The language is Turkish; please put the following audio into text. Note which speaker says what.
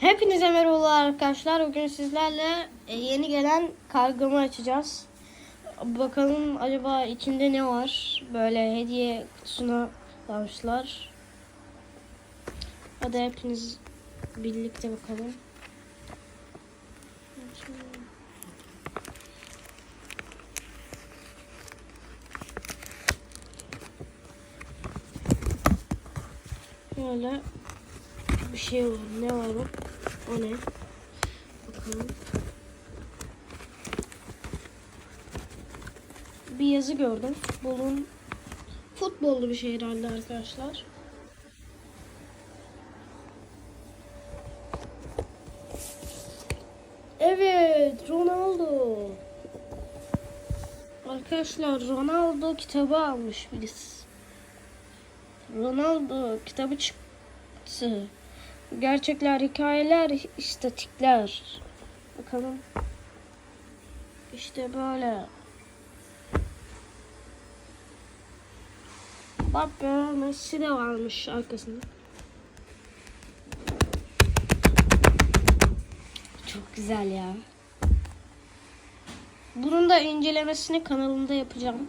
Speaker 1: Hepinize merhabalar arkadaşlar. Bugün sizlerle e, yeni gelen kargamı açacağız. Bakalım acaba içinde ne var? Böyle hediye kutusuna almışlar. Hadi hepiniz birlikte bakalım. Şöyle bir şey var. Ne var o? O ne? Bakalım. Bir yazı gördüm. Futbolun futbollu bir şey herhalde arkadaşlar. Evet, Ronaldo. Arkadaşlar Ronaldo kitabı almış birisi. Ronaldo kitabı çıktı. Gerçekler, hikayeler, istatikler. Bakalım. İşte böyle. Bak be Messi de varmış arkasında. Çok güzel ya. Bunun da incelemesini kanalımda yapacağım.